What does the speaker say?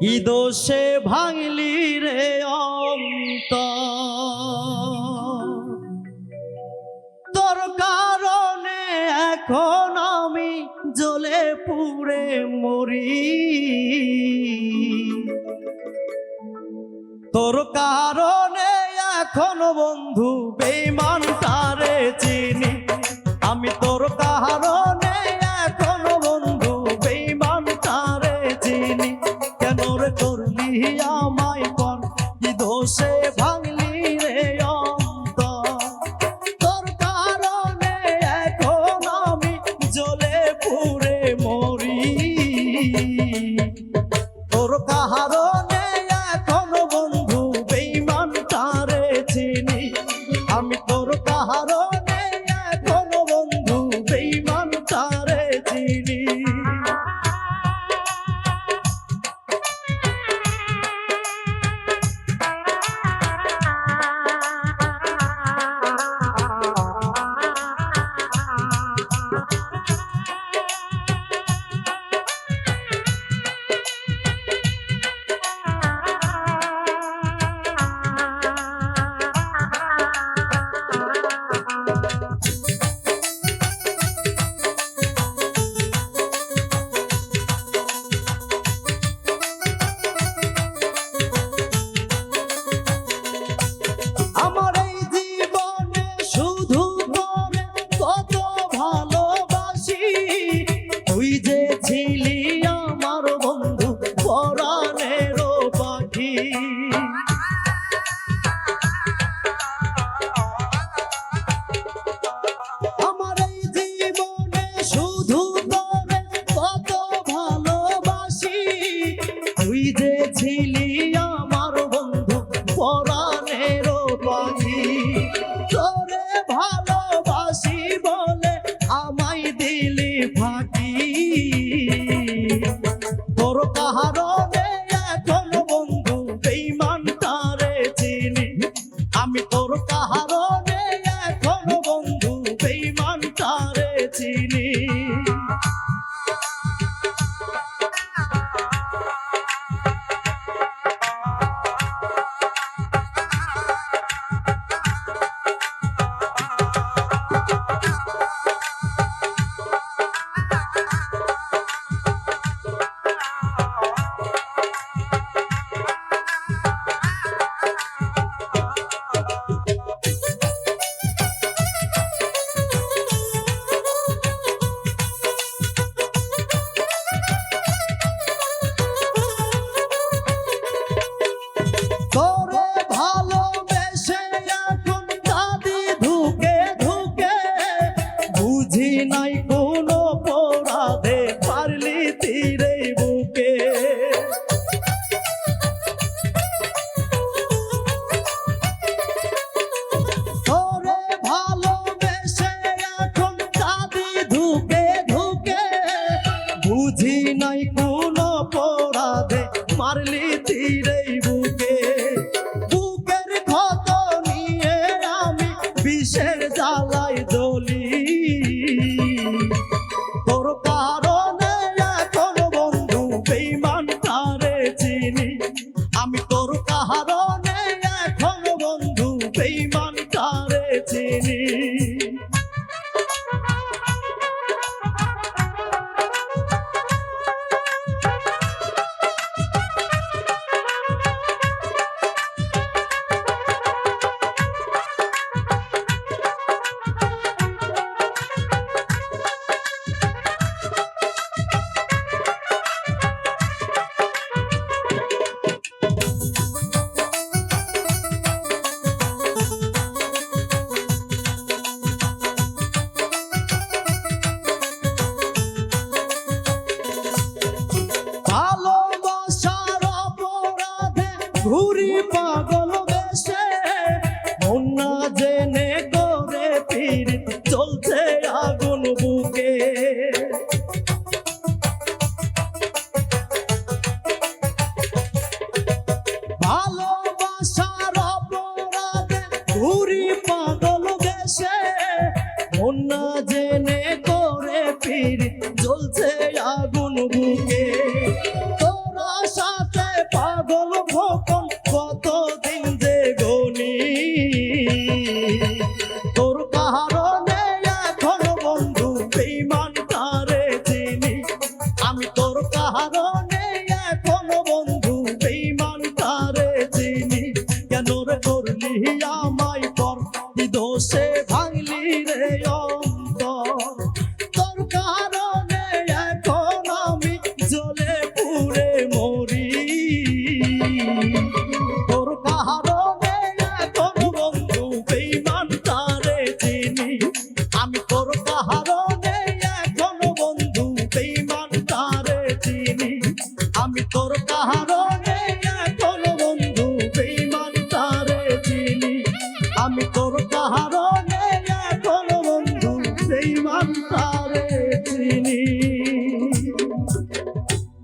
ইদোষে ভাঙলি রে অন্ত তোর কারণে এখন আমি জ্বলে পুড়ে মরি। তোর কারণে এখন বন্ধু বেমানটারে চিনি। বসে ভাঙলি রে এখন আমি জলে পুরে মরি। তোর কাহারো see me. নাই কো 被埋 ঘুরি পাগ